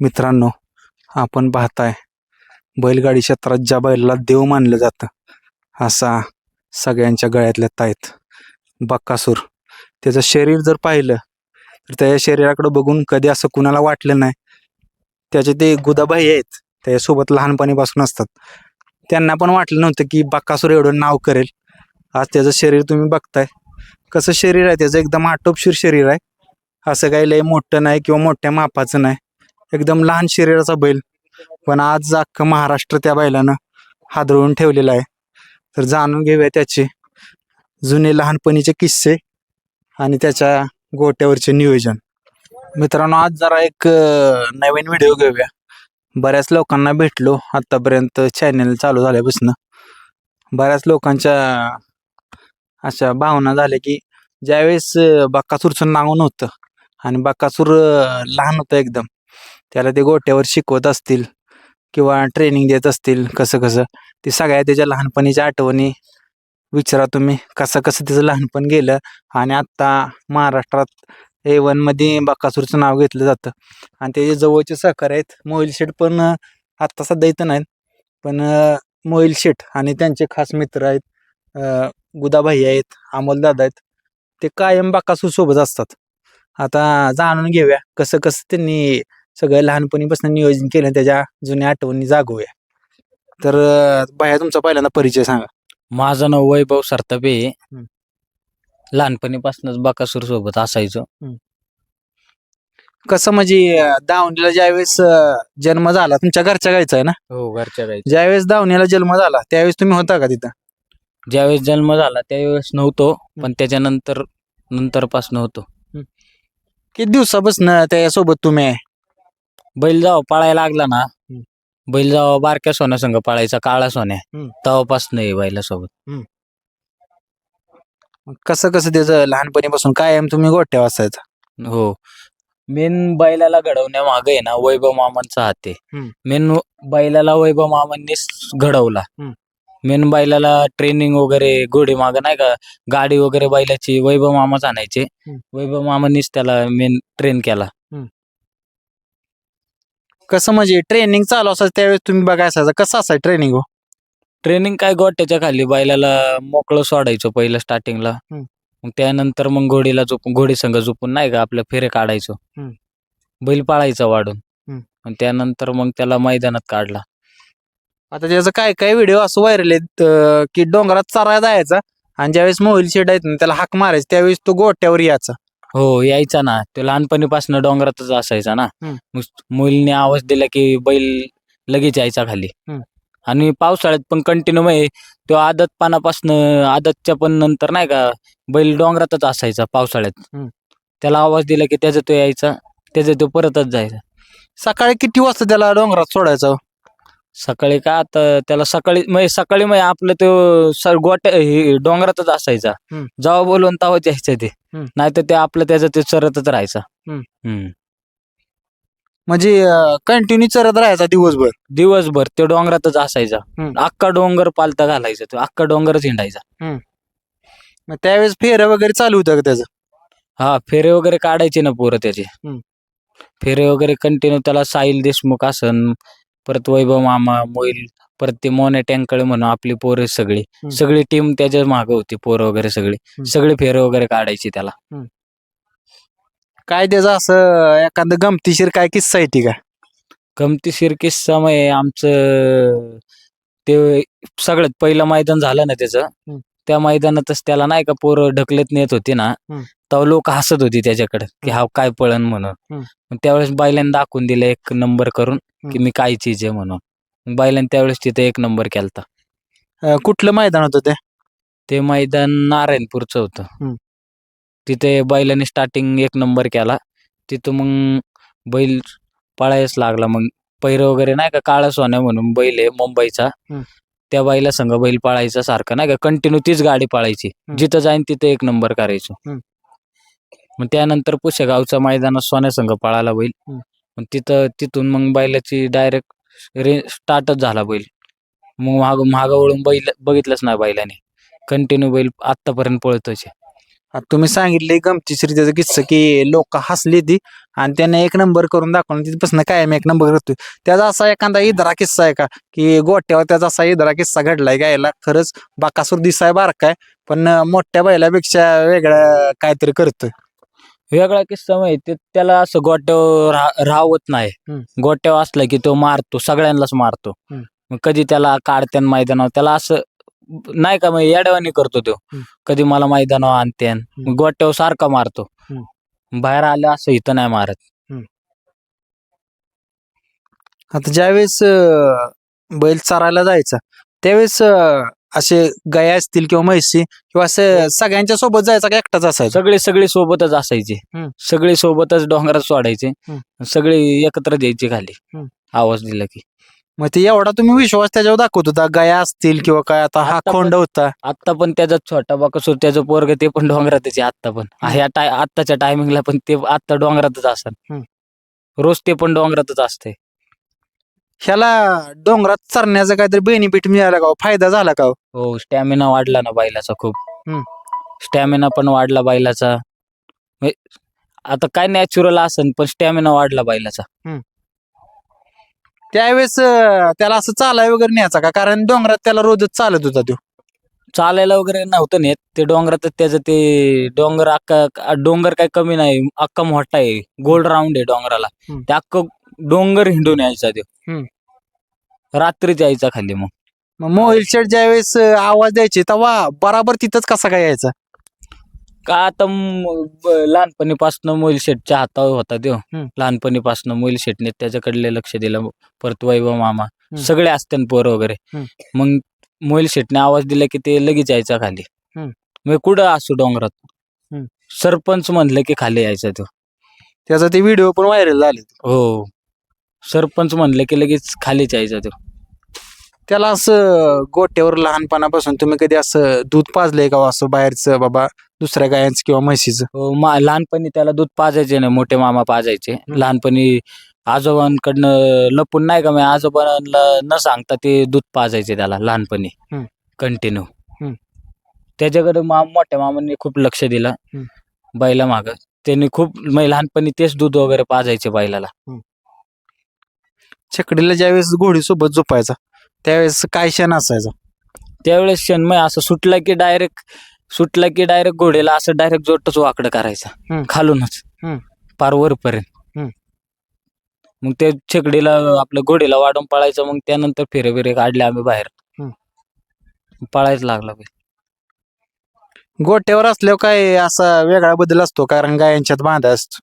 मित्रांनो आपण पाहताय बैलगाडी क्षेत्रात ज्या बैलाला देव मानलं जातं असा सगळ्यांच्या गळ्यातल्या ताईत बक्कासूर. त्याचं शरीर जर पाहिलं तर त्याच्या शरीराकडे बघून कधी असं कुणाला वाटलं नाही. त्याचे ते गुदाबाई आहेत त्याच्यासोबत लहानपणीपासून असतात. त्यांना पण वाटलं नव्हतं की बक्कासूर एवढं नाव करेल. आज त्याचं शरीर तुम्ही बघताय कसं शरीर आहे त्याचं? एकदम आटोपशीर शरीर आहे. असं काही लय मोठं नाही किंवा मोठ्या मापाचं नाही. एकदम लहान शरीराचा बैल. पण आज अख्खं महाराष्ट्र त्या बैलानं हादरवून ठेवलेला आहे. तर जाणून घेऊया त्याचे जुने लहानपणीचे किस्से आणि त्याच्या गोट्यावरचे नियोजन. मित्रांनो आज जरा एक नवीन व्हिडिओ घेऊया. बऱ्याच लोकांना भेटलो आत्तापर्यंत चॅनल चालू झाल्यापासून. बऱ्याच लोकांच्या अशा भावना झाल्या की ज्यावेळेस अं, बक्कासूरचं नाव नव्हतं आणि बक्कासूर लहान होतं एकदम त्याला ते गोट्यावर शिकवत असतील किंवा ट्रेनिंग देत असतील कसं कसं. ते सगळ्या त्याच्या लहानपणीच्या आठवणी विचारा तुम्ही कसं कसं त्याचं लहानपण गेलं आणि आत्ता महाराष्ट्रात ए वनमध्ये बाकासूरचं नाव घेतलं जातं. आणि त्याचे जवळचे सहकार आहेत मोहिल शेठ पण आत्ता सध्या इथं नाहीत. पण मोहिल शेठ आणि त्यांचे खास मित्र आहेत गुदाभाई आहेत अमोलदादा आहेत. ते कायम बक्कासूर सोबत असतात. आता जाणून घेऊया कसं कसं त्यांनी सगळं लहानपणीपासून नियोजन केलं त्याच्या जुन्या आठवणी जागवूया तर बाया तुमचा पहिल्यांदा परिचय सांगा. माझं नाव वैभव सरतापे आहे. हं. लहानपणीपासूनच बाकासूर सोबत असायचो. कसं म्हणजे अं, दावणीला ज्यावेळेस अं, जन्म झाला तुमच्या घरच्या गायचा आहे ना? हो घरच्या गाई ज्यावेळेस दावणीला जन्म झाला त्यावेळेस तुम्ही होता का तिथं? ज्यावेळेस जन्म झाला त्यावेळेस नव्हतो पण त्याच्यानंतर नंतरपासून होतो. किती दिवसापासून त्याच्यासोबत तुम्ही आहे? बैल जेव्हा पळायला लागला ना हं. बैल जेव्हा बारक्या सोन्या संघ पळायचा काळा सोन्या. तेव्हापासून आहे बैलासोबत मग कसं कसं त्याचं लहानपणीपासून कायम तुम्ही गोट्या वाचायचा हो मेन बैलाला घडवण्यामागे आहे ना वैभव मामांचा हात आहे. मेन बैलाला वैभव मामांनीच घडवला. मेन बैलाला ट्रेनिंग वगैरे घोडी माग नाही का गाडी वगैरे बैलाची वैभव मामाच आणायचे. वैभव मामांनीच त्याला मेन ट्रेन केला कसं म्हणजे ट्रेनिंग चालू असायचं त्यावेळेस तुम्ही बघायला असायचं. कसं असायचं ट्रेनिंग हो? ट्रेनिंग काय गोट्याच्या खाली बैलाला मोकळं सोडायचो पहिलं स्टार्टिंगला. मग त्यानंतर मग घोडीला झोपून घोडी संघ झोपून नाही का आपल्या फेरे काढायचो. बैल पाळायचा वाढून. आणि त्यानंतर मग त्याला मैदानात काढला. आता त्याचं काय काय व्हिडिओ असं व्हायरल आहेत अं, की डोंगरात चरायला जायचा आणि ज्यावेळेस मोबाईल शेड आहेत ना त्याला हाक मारायचं त्यावेळेस तो गोट्यावर यायचा. हो यायचा ना तो लहानपणीपासून डोंगरातच असायचा ना. मग मुलीने आवाज दिला की बैल लगेच यायचा खाली. आणि पावसाळ्यात पण कंटिन्यू म्हणजे तो आदत पानापासून आदतच्या पण नंतर नाही का बैल डोंगरातच असायचा पावसाळ्यात. त्याला आवाज दिला की त्याचा तो यायचा त्याचा तो परतच जायचा सकाळी किती वाजता त्याला डोंगरात सोडायचं सकाळी का आता त्याला सकाळी म्हणजे सकाळी म्हणजे आपलं तो स- गोट्या हे डोंगरातच असायचा. जेव्हा बोलवून तेव्हा यायचं ते हं. नाहीतर ते आपलं त्याचं ते चरतच राहायचा. हम्म. म्हणजे कंटिन्यू चरत राहायचा दिवसभर दिवसभर ते डोंगरातच असायचा. अख्खा डोंगर पालता घालायचा तो अख्खा डोंगरच हिंडायचा मग त्यावेळेस फेऱ्या वगैरे चालू होतं का त्याचं हा फेरे वगैरे काढायचे ना पोरं त्याचे. फेरे वगैरे कंटिन्यू त्याला साहिल देशमुख असन परत वैभव मामा मोईल परत ते मोने टँकळे म्हणून आपली पोरं सगळी. सगळी टीम त्याच्यामागे होती पोरं वगैरे सगळी. सगळी फेरे वगैरे काढायची त्याला काय त्याचं असं एखादं गमतीशीर काय किस्सा आहे ती का गमतीशीर किस्सा म्हणजे आमचं ते सगळ्यात पहिलं मैदान झालं ना त्याचं. त्या मैदानातच त्याला नाही का पोरं ढकलत नेत होती ना. तेव्हा लोक हसत होती त्याच्याकडे की हा काय पळण म्हणून. मग त्यावेळेस बायलांनी दाखवून दिलं एक नंबर करून की. मी काय चीज आहे म्हणून मग बायलांनी त्यावेळेस तिथे एक नंबर केलता अं, कुठलं मैदान होतं ते ते मैदान नारायणपूरचं होतं. तिथे बैलांनी स्टार्टिंग एक नंबर केला तिथं मग बैल पळायच लागला मग पैर वगैरे नाही का काळा सोन्या म्हणून बैल आहे मुंबईचा. त्या बैला संघ बैल पळायचा सारखं नाही का कंटिन्यू तीच गाडी पळायची. जिथं जाईन तिथे एक नंबर करायचो. मग त्यानंतर पुशेगावच्या मैदानात सोन्या संघ पळाला बैल. मग तिथं तिथून मग बैलाची डायरेक्ट रे स्टार्टच झाला बैल मग माग मागं वळून बैल बघितलंच नाही बैलाने कंटिन्यू बैल आत्तापर्यंत पळतोच आहे. आता तुम्ही सांगितले गमतीशीर त्याचा किस्सा की लोक हसली ती आणि त्याने एक नंबर करून दाखवला. तिथपासून कायम एक नंबर करतोय. त्याचा असा एखादा इदरा किस्सा आहे का? की गोट्यावर त्याचा असा इदरा किस्सा घडलाय गायला खरंच बाकासूर दिसाय बारकाय पण मोठ्या बैलापेक्षा वेगळं काहीतरी करतोय. वेगळा किस्सा माहिती त्याला असं गोट्यावर राहत नाही. गोट्यावर असला की तो मारतो सगळ्यांनाच मारतो. कधी त्याला काढत्यान मैदानावर त्याला असं नाही का मग येड्यावानी करतो तो. हम्म. कधी मला मैदानावर आणत्यान मग गोट्यावर सारखा मारतो. बाहेर आलं असं इथं नाही मारत. आता ज्यावेळेस अं, बैल चारायला जायचा त्यावेळेस अं, असे गाय असतील किंवा म्हैसी किंवा असं सगळ्यांच्या सोबत जायचा का एकटाच असायचा? सगळे सगळे सोबतच असायचे. हम्म. सगळे सोबतच डोंगरात सोडायचे. हम्म. सगळे एकत्र द्यायचे खाली. हम्म. आवाज दिला की. मग ते एवढा तुम्ही विश्वास त्याच्यावर दाखवत होता गाया असतील किंवा काय आता हा आता खोंड होता. आत्ता पण त्याचा छोटा बाकसूर त्याचं पोरग ते पण डोंगरातच आहे आत्ता पण. ह्या टाय आत्ताच्या टायमिंगला पण ते आत्ता डोंगरातच असतात. हम्म. रोज ते पण डोंगरातच असते ह्याला डोंगरात चरण्याचा काहीतरी बेनिफिट मिळाला का हो? फायदा झाला का हो? हो स्टॅमिना वाढला ना बैलाचा खूप. हम्म. स्टॅमिना पण वाढला बैलाचा. म्हणजे आता काय नॅचरल असन पण स्टॅमिना वाढला बैलाचा. त्यावेळेस अं, त्याला असं चालाय वगैरे न्यायचा का? कारण डोंगरात त्याला रोजच चालत होता तो. चालायला वगैरे नव्हतं नेत. ते डोंगरातच त्याचं ते डोंगर अख्खा डोंगर काय कमी नाही. अख्खा मोठा आहे. गोल राऊंड आहे डोंगराला. हम्म. ते अख्खं डोंगर हिंडून यायचा तो. हम्म. रात्रीच यायचा खाली मग. मग मोहिल शेठ ज्यावेळेस अं, आवाज द्यायचे तेव्हा बराबर तिथंच कसा काय यायचा? का आता लहानपणीपासून मोईल शेटच्या हातावर होता तो. लहानपणीपासून मोईल शेटने त्याच्याकडले लक्ष दिलं परत वैभव मामा. सगळे असते पोरं वगैरे. मग मोईल शेटने आवाज दिला की ते लगेच यायचा खाली. मग कुठं असू डोंगरात. सरपंच म्हणलं की खाली यायचा तो त्याचा ते व्हिडिओ पण व्हायरल झाले हो सरपंच म्हणलं की लगेच खालीच यायचा तो त्याला असं गोट्यावर लहानपणापासून तुम्ही कधी असं दूध पाजलंय का हो? असं बाहेरचं बाबा दुसऱ्या गायांचं किंवा म्हशीचं? हो मा लहानपणी त्याला दूध पाजायचे ना मोठे मामा पाजायचे. लहानपणी आजोबांकडनं लपून नाही का मी आजोबांना न सांगता ते दूध पाजायचे त्याला लहानपणी. हम्म. कंटिन्यू. हम्म. त्याच्याकडे मा मोठ्या मामांनी खूप लक्ष दिलं. हम्म. बैला माग. त्यांनी खूप म्हणजे लहानपणी तेच दूध वगैरे पाजायचे बैलाला छकडीला ज्यावेळेस घोडी सोबत झोपायचा. त्यावेळेस काय क्षण असायचा? त्यावेळेस क्षणमय असं सुटला की डायरेक्ट सुटला की डायरेक्ट घोड्याला असं डायरेक्ट जोटच वाकडं करायचा. हम्म. खालूनच. हम्म. पार वरपर्यंत. हम्म. मग त्या छकडीला आपलं घोडीला वाढून पळायचं मग त्यानंतर फिरे फिरे काढले आम्ही बाहेर. पळायचं लागला बैल. गोट्यावर असल्यावर काय असा वेगळा बदल असतो? कारण गायांच्यात बांधा असतो.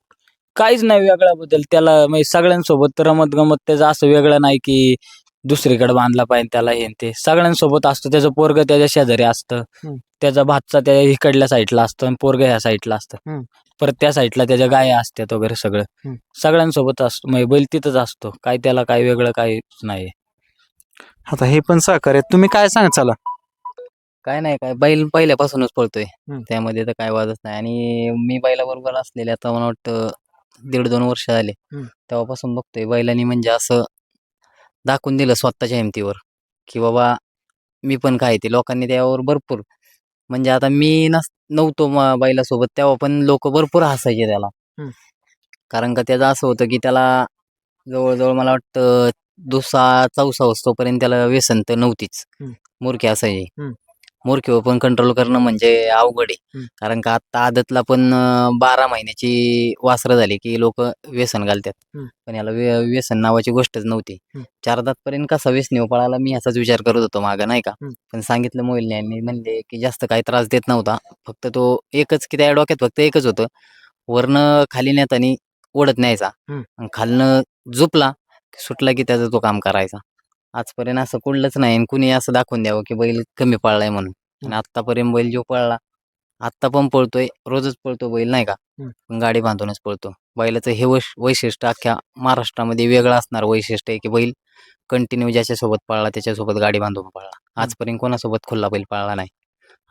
काहीच नाही वेगळा बदल. त्याला म्हणजे सगळ्यांसोबत रमत गमत त्याचं असं वेगळं नाही की दुसरीकडे बांधला पाहिजे त्याला हे न ते. सगळ्यांसोबत असतं. त्याचं पोरग त्याच्या शेजारी असतं. हम्म. त्याचा भातचा त्या इकडल्या साईडला असतं आणि पोरग ह्या साईडला असतं. परत त्या साईडला त्याच्या गाया असतात वगैरे सगळं. हम्म. सगळ्यांसोबत असतो. म्हणजे बैल तिथंच असतो. काय त्याला काय वेगळं काहीच नाही आता हे पण सहकार्य तुम्ही काय सांग? चला. काय नाही. काय बैल पहिल्यापासूनच पळतोय. हम्म. त्यामध्ये तर काय वादच नाही. आणि मी बैलाबरोबर असलेले आता मला वाटतं दीड दोन वर्ष झाले. हम्म. तेव्हापासून बघतोय. बैलांनी म्हणजे असं दाखवून दिलं स्वतःच्या हिमतीवर की बाबा मी पण काय ते लोकांनी त्यावर भरपूर म्हणजे आता मी नस नव्हतो बैलासोबत तेव्हा पण लोक भरपूर हसायचे त्याला. कारण का त्याचं असं होतं की त्याला जवळजवळ मला वाटतं दुसरा चौसा तोपर्यंत त्याला व्यसन तर नव्हतीच. मूर्खे असायचे हम्म. मूर्खेवर पण कंट्रोल करणं म्हणजे अवघड आहे हम्म. कारण का आता आदतला पण अं, बारा महिन्याची वासरं झाली की लोक व्यसन घालतात हम्म. पण याला व्य- व्यसन नावाची गोष्टच नव्हती हम्म. चार पर्यंत कसा व्यसनी पळाला मी ह्याचाच विचार करत होतो मागं नाही का हम्म. पण सांगितलं मोहिलने यांनी म्हणले की जास्त काही त्रास देत नव्हता फक्त तो एकच की त्या डोक्यात फक्त एकच होतं वरनं खाली नेतानी ओढत न्यायचा हम्म. आणि खालनं झुपला सुटला की त्याचं तो काम करायचा आजपर्यंत असं कुठलंच नाही. आणि कुणी असं दाखवून द्यावं की बैल कमी पळलाय म्हणून. आणि आत्तापर्यंत बैल जो पळला आत्ता पण पळतोय रोजच पळतो बैल नाही का. पण गाडी बांधूनच पळतो. बैलाचं हे वैश वैशिष्ट्य अख्ख्या महाराष्ट्रामध्ये वेगळं असणार वैशिष्ट्य आहे की बैल कंटिन्यू ज्याच्यासोबत पळला त्याच्यासोबत गाडी बांधून पळला. आजपर्यंत कोणासोबत खुल्ला बैल पळला नाही.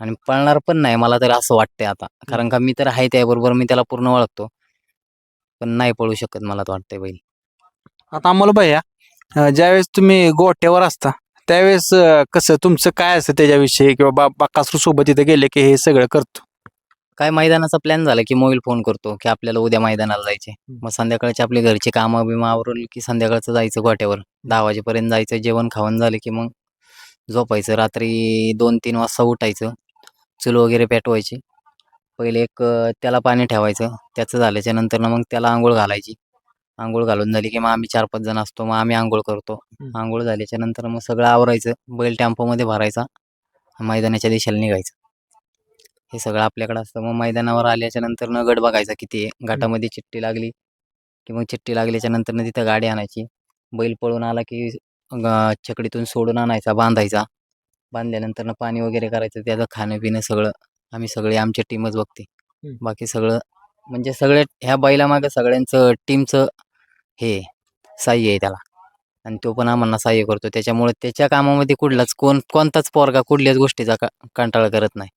आणि पळणार पण नाही मला तर असं वाटतंय आता. कारण का मी तर आहे त्याबरोबर मी त्याला पूर्ण ओळखतो. पण नाही पळू शकत मला तर वाटतंय बैल. आता आम्हाला भैया अं, ज्यावेळेस तुम्ही गोट्यावर असता त्यावेळेस अं, कसं तुमचं काय असतं त्याच्याविषयी किंवा बा बाकासरू सोबत इथे गेले की हे सगळं करतो? काय मैदानाचा प्लॅन झाला की मोबाईल फोन करतो की आपल्याला उद्या मैदानाला जायचे मग संध्याकाळचे आपले घरचे कामं बिमं आवरली की संध्याकाळचं जायचं गोट्यावर दहा वाजेपर्यंत जायचं जेवण खावण झालं की मग झोपायचं. रात्री दोन तीन वाजता उठायचं चूल वगैरे पेटवायची. पहिले एक अं, त्याला पाणी ठेवायचं. त्याचं झाल्याच्यानंतर मग त्याला आंघोळ घालायची. आंघोळ घालून झाली की मग आम्ही चार पाच जण असतो मग आम्ही आंघोळ करतो. आंघोळ झाल्याच्यानंतर मग सगळं आवरायचं बैल टेम्पोमध्ये भरायचा मैदानाच्या दिशेला निघायचं. हे सगळं आपल्याकडे असतं. मग मैदानावर आल्याच्यानंतर न गट बघायचा किती आहे. गटामध्ये चिठ्ठी लागली की मग चिठ्ठी लागल्याच्या नंतर न तिथं गाडी आणायची. बैल पळून आला की छकडीतून सोडून आणायचा बांधायचा. बांधल्यानंतर न पाणी वगैरे करायचं त्याचं खाणं पिणं सगळं आम्ही सगळे आमची टीमच बघते. बाकी सगळं म्हणजे सगळे ह्या बैलामागं सगळ्यांचं टीमचं हे साह्य आहे त्याला. आणि तो पण आम्हाला साह्य करतो. त्याच्यामुळे त्याच्या कामामध्ये कुठलाच कोण कोणताच पोरगा कुठल्याच गोष्टीचा का कंटाळा करत नाही.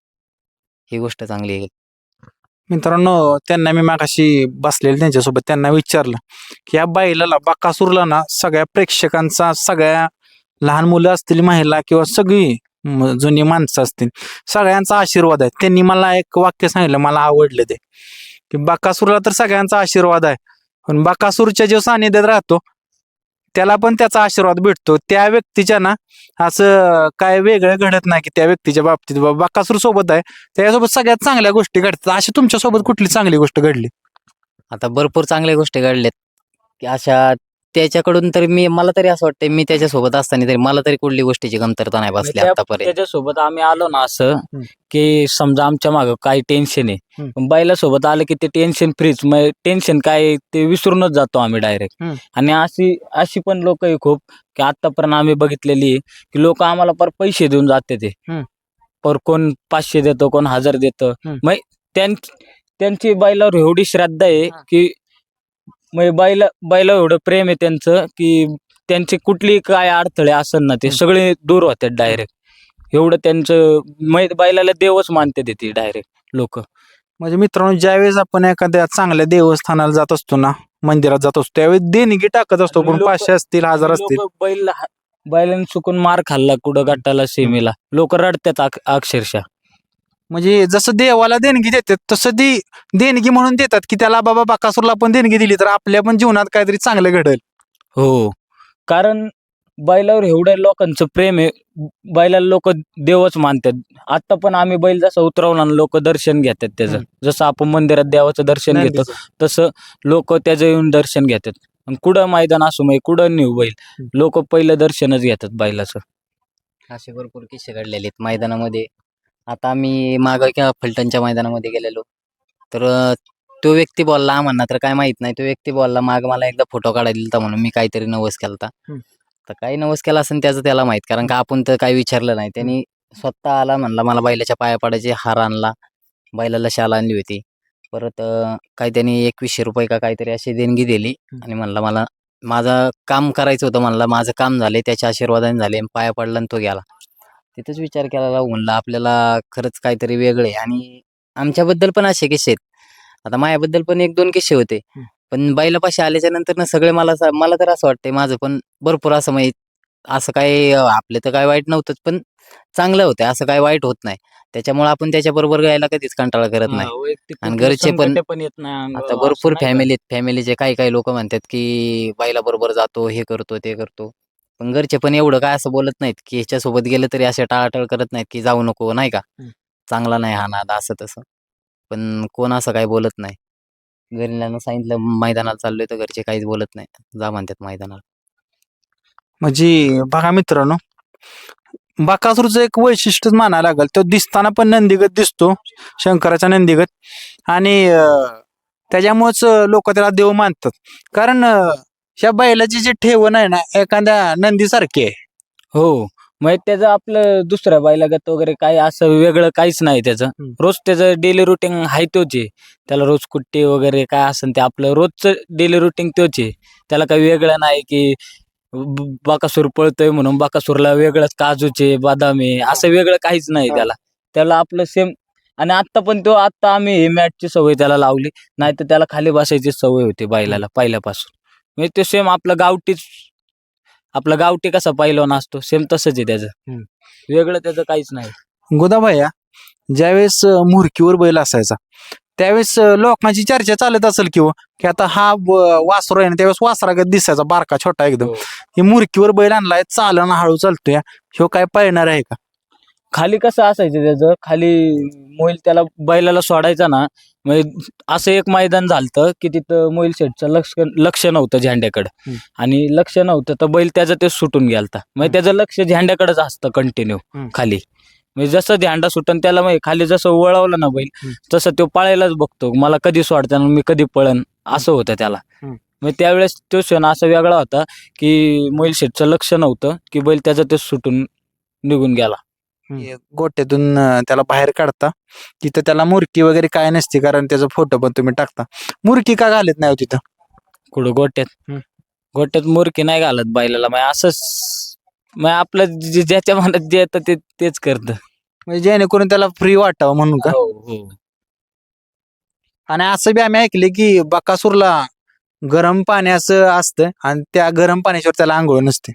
ही गोष्ट चांगली आहे. मित्रांनो त्यांना मी मागाशी बसलेले त्यांच्यासोबत. त्यांना विचारलं की या बाईला बाकासूरला ना सगळ्या प्रेक्षकांचा सगळ्या लहान मुलं असतील महिला किंवा सगळी जुनी माणसं असतील सगळ्यांचा आशीर्वाद आहे. त्यांनी मला एक वाक्य सांगितलं मला आवडलं ते. की बाकासूरला तर सगळ्यांचा आशीर्वाद आहे. पण बाकासूरच्या जो सानिध्यात राहतो त्याला पण त्याचा आशीर्वाद भेटतो. त्या व्यक्तीच्या ना असं काय वेगळं घडत नाही की त्या व्यक्तीच्या बाबतीत बाबा बाकासूर सोबत आहे. त्याच्यासोबत सगळ्यात चांगल्या गोष्टी घडतात. अशी तुमच्यासोबत कुठली चांगली गोष्ट घडली? आता भरपूर चांगल्या गोष्टी घडल्यात. की अशा त्याच्याकडून तरी मी मला तरी असं वाटतं मी त्याच्यासोबत असताना तरी मला तरी कुठली गोष्टीची कमतरता नाही बसली त्या- आतापर्यंत त्याच्यासोबत आम्ही आलो ना असं हम्म. की समजा आमच्या मागं काही टेन्शन आहे हम्म. बैला सोबत आलं की ते टेन्शन फ्रीच टेन्शन काय ते विसरूनच जातो आम्ही डायरेक्ट हम्म. आणि अशी अशी पण लोक आहे खूप की आतापर्यंत आम्ही बघितलेली आहे की लोक आम्हाला पर पैसे देऊन जाते ते हम्म. पर कोण पाचशे देतो कोण हजार देतं हम्म. मग त्यां- त्यांची बैलावर एवढी श्रद्धा आहे हा. की मग बैला बैला एवढं प्रेम आहे त्यांचं की त्यांचे कुठली काय अडथळे असेल ना ते. सगळे दूर होतात डायरेक्ट एवढं त्यांचं मै बैलाला देवच मानते ते डायरेक्ट लोक. म्हणजे मित्रांनो ज्यावेळेस आपण एखाद्या चांगल्या देवस्थानाला जात असतो ना मंदिरात जात असतो त्यावेळेस देणगी टाकत असतो पण लोकं- पाचशे असतील हजार असतील. लोकं बैल बैलाने चुकून मार खाल्ला कुठं गटाला सेमीला. लोक रडतात अक- अक्षरशः. म्हणजे जसं देवाला देणगी देतात तसं ती देणगी म्हणून देतात की त्याला बाबा बाकासूरला पण देणगी दिली तर आपल्या पण जीवनात काहीतरी चांगलं घडेल. हो. कारण बैलावर एवढ्या लोकांचं प्रेम आहे बैलाला लोक देवच मानतात. आता पण आम्ही बैल जसा उतरवला लोक दर्शन घेतात त्याचं. जसं आपण मंदिरात देवाचं दर्शन घेतो तसं लोक त्याचं येऊन दर्शन घेतात. आणि कुठं मैदान असो मग कुठं नेऊ बैल लोक पहिलं दर्शनच घेतात बैलाचं. असे भरपूर किस्से घडलेले आहेत मैदानामध्ये. आता आम्ही मागं किंवा फलटणच्या मैदानामध्ये गेलेलो. तर तो व्यक्ती बोलला आम्हाला तर काय माहीत नाही तो व्यक्ती बोलला माग मला एकदा फोटो काढायला दिलता म्हणून मी काहीतरी नवस केलता. हम्म. तर काही नवस केला असेल त्याचं त्याला माहीत कारण का आपण तर काही विचारलं नाही. त्यांनी स्वतः आला म्हणला मला बैलाच्या पाया पडायचे हार आणला बैलाला शाल आणली होती. परत काही त्यांनी एकवीसशे रुपये का काहीतरी अशी देणगी दिली आणि म्हणला मला माझं काम करायचं होतं म्हणला माझं काम झाले त्याच्या आशीर्वादाने झाले पाया पडला आणि तो गेला. तिथंच विचार केला राहू म्हणलं आपल्याला खरंच काहीतरी वेगळं आणि आमच्याबद्दल पण असे किस्से आहेत. आता माझ्याबद्दल पण एक दोन किस्से होते. पण बैलापाशी आल्याच्यानंतर ना सगळे मला मला तर असं वाटतंय माझं पण भरपूर असं माहीत असं काही अं, आपलं तर काय वाईट नव्हतंच पण चांगलं होतं. असं काय वाईट होत नाही. त्याच्यामुळे आपण त्याच्याबरोबर गायला कधीच कंटाळा करत नाही. आणि घरचे पण- आता भरपूर? फॅमिलीत फॅमिलीचे काही काही लोक म्हणतात की बाईला बरोबर जातो हे करतो ते करतो. पण घरचे पण एवढं काय असं बोलत नाहीत की ह्याच्यासोबत गेलं तरी असे टाळाटाळ करत नाहीत की जाऊ नको नाही का? हम्म. चांगला नाही हा नाद असं तसं. पण कोण असं काही बोलत नाही. घरीला सांगितलं मैदानाला चाललोय तर घरचे काहीच बोलत नाही. जा म्हणतात मैदानाला. म्हणजे बघा मित्रांनो बाकासूरचं एक वैशिष्ट्यच मानायला लागेल तो दिसताना पण नंदीगत दिसतो शंकराचा नंदीगत. आणि अं, त्याच्यामुळेच लोक त्याला देव मानतात. कारण अं, ह्या बैलाची जी ठेवण आहे ना एखाद्या नंदीसारखी आहे. हो. मग त्याचं आपलं दुसऱ्या बैलागत वगैरे काही असं वेगळं काहीच नाही त्याचं. हम्म. रोज त्याचं डेली रुटीन आहे तोच आहे. त्याला रोज कुट्टी वगैरे काय असेल ते आपलं रोजचं डेली रुटीन तोच आहे. त्याला काही वेगळं नाही की ब- बाकासूर पळतोय म्हणून बाकासूरला वेगळंच काजूचे बदामे असं वेगळं काहीच नाही हा. त्याला. त्याला आपलं सेम आणि आत्ता पण तो आत्ता आम्ही ही मॅचची सवय त्याला लावली. नाही तर त्याला खाली बसायची सवय होती बैलाला पहिल्यापासून. म्हणजे ते सेम आपलं गावठीच आपला गावठी कसा पहिलवान असतो सेम तसंच आहे त्याचं. वेगळं त्याचं काहीच नाही गोदाबाया ज्यावेळेस अं, मुरकीवर बैल असायचा त्यावेळेस अं, लोकांची चर्चा चालत असेल किंवा की आता हा ब- वासरू आहे ना त्यावेळेस वासरागत दिसायचा बारका छोटा एकदम हो. हे मुरकीवर बैल आणलाय चालन हळू चालतोय ह्यो काय पळणार आहे का खाली कसं असायचं त्याचं खाली मोईल त्याला बैलाला सोडायचा ना म्हणजे असं एक मैदान झालतं की तिथं मोईल शेटचं लक्ष लक्ष नव्हतं झेंड्याकडं हम्म. आणि लक्ष नव्हतं तर बैल त्याचं ते सुटून गेलता म्हणजे त्याचं लक्ष झेंड्याकडेच असतं कंटिन्यू हम्म. खाली म्हणजे जसं झेंडा सुटन त्याला म्हणजे खाली जसं वळवलं ना बैल हम्म. तसं तो पळायलाच बघतो मला कधी सोडताना मी कधी पळन असं होतं त्याला हम्म. मग त्यावेळेस तो क्षण असा वेगळा होता की मोईल शेटचं लक्ष नव्हतं की बैल त्याचं ते सुटून निघून गेला हे गोट्यातून अं, त्याला बाहेर काढता. तिथं त्याला मुरकी वगैरे काय नसते कारण त्याचा फोटो पण तुम्ही टाकता. मुरकी का घालत नाही हो तिथं? कुठं? गोट्यात? हम्म. गोट्यात मुरकी नाही घालत बैलाला. मग असंच मग आपलं जे ज्याच्या मनात जे येतं ते तेच करत. म्हणजे जेणेकरून त्याला फ्री वाटावं म्हणून का? आणि असं बी आम्ही ऐकले की बकासूरला गरम पाण्याचं असतं आणि त्या गरम पाण्याशिवाय त्याला आंघोळ नसते.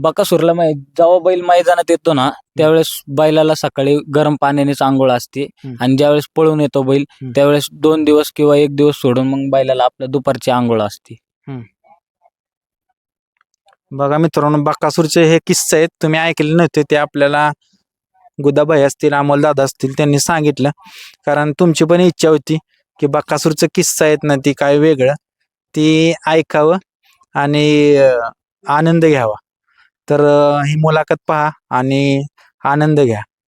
बकासूरला माहीत जेव्हा बैल मैदानात येतो ना त्यावेळेस बैलाला सकाळी गरम पाण्यानेच आंघोळ असते. हम्म. आणि ज्यावेळेस पळून येतो बैल हम्म. त्यावेळेस दोन दिवस किंवा एक दिवस सोडून मग बैलाला आपल्या दुपारची आंघोळ असते. बघा मित्रांनो बकासूरचे हे किस्से आहेत. तुम्ही ऐकले नव्हते ते आपल्याला गुदाबाई असतील अमोल दादा असतील त्यांनी सांगितलं. कारण तुमची पण इच्छा होती की बकासूरचं किस्सा आहेत ना ती काय वेगळं. ती ऐकावं आणि अं, आनंद घ्यावा. तर ही मुलाखत पहा आणि आनंद घ्या.